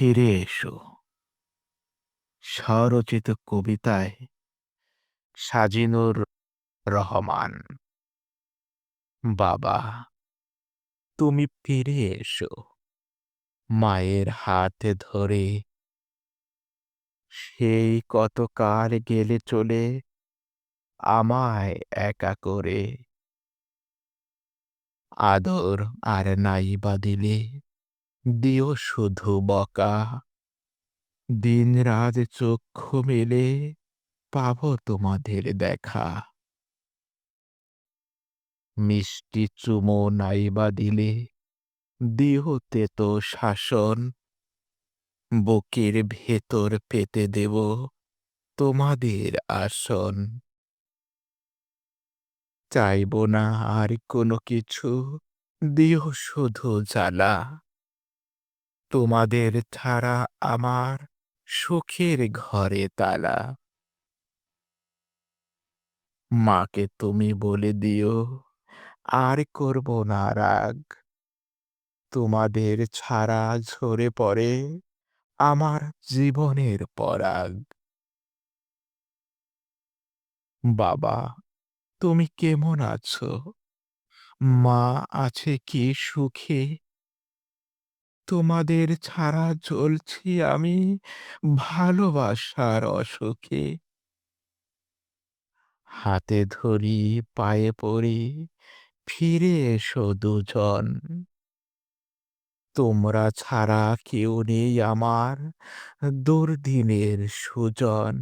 ফিরে এসো। স্বরচিত কবিতায় সাজিনুর রহমান। বাবা, তুমি ফিরে এসো। মায়ের হাতে ধরে সেই কত কতকাল গেলে চলে আমায় একা করে। আদর আর নাই বা দিলে দিও শুধু বকা। দিন রাত চক্ষু মেলে, পাব তোমাদের দেখা। মিষ্টি চুমো নাই বা দিলে দিও তেতো শাসন। বুকের ভেতর পেতে দেব তোমাদের আসন। চাইব না আর কোনো কিছু, দিও শুধু জ্বালা। তোমাদের ছাড়া আমার সুখের ঘরে তালা। মাকে তুমি বলে দিও, আর করব না রাগ। তোমাদের ছাড়া ঝরে পড়ে আমার জীবনের পরাগ। বাবা, তুমি কেমন আছো? মা আছে কি সুখে? তোমাদের ছাড়া চলছি আমি ভালোবাসার অসুখে। হাতে ধরি, পায়ে পড়ি, ফিরে এসো দুজন। তোমরা ছাড়া কেউ নেই আমার দুর্দিনের সুজন।